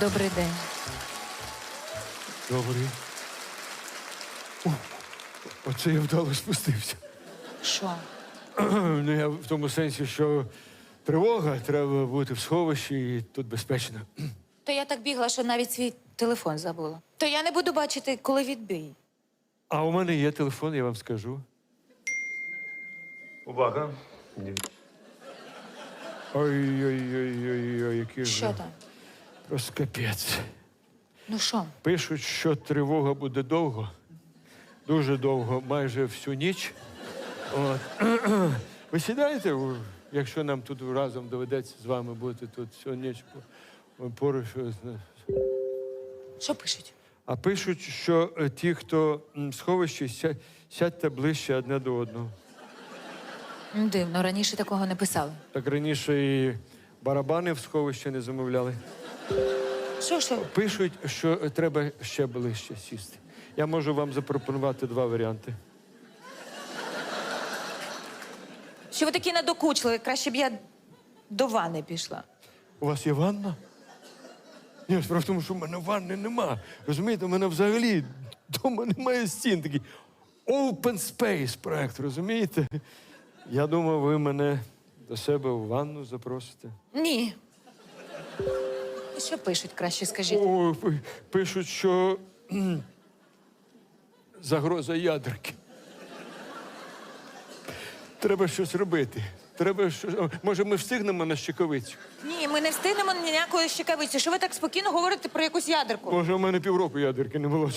Добрий день. Добрий. О, оце я вдало спустився. Що? Ну, я в тому сенсі, що тривога, треба бути в сховищі і тут безпечно. То я так бігла, що навіть свій телефон забула. То я не буду бачити, коли відбій. А у мене є телефон, я вам скажу. Увага. Ой-ой-ой, який Що же там? Просто капець. Ну що? Пишуть, що тривога буде довго, дуже довго, майже всю ніч. От. Ви сідаєте, якщо нам тут разом доведеться з вами бути тут всю ніч поруч. Що пишуть? А пишуть, що е, ті, хто в сховищі, ся- сядьте ближче одне до одного. Дивно, раніше такого не писали. Так раніше і барабани в сховищі не замовляли. Що, що? Пишуть, що треба ще ближче сісти. Я можу вам запропонувати два варіанти. Що ви такі надокучливі? Краще б я до ванни пішла. У вас є ванна? Ні, справа в тому, що в мене ванни нема. Розумієте, у мене взагалі вдома немає стін. Такий open space проект, розумієте? Я думав, ви мене до себе в ванну запросите. Ні. Що пишуть, краще скажіть. О, пи- пишуть, що кхм, загроза ядерки. Треба щось робити. Треба щось. о, Може, ми встигнемо на щекавицю? Ні, ми не встигнемо ніякої щекавиці. Що ви так спокійно говорите про якусь ядерку? Може, у мене півроку ядерки не було.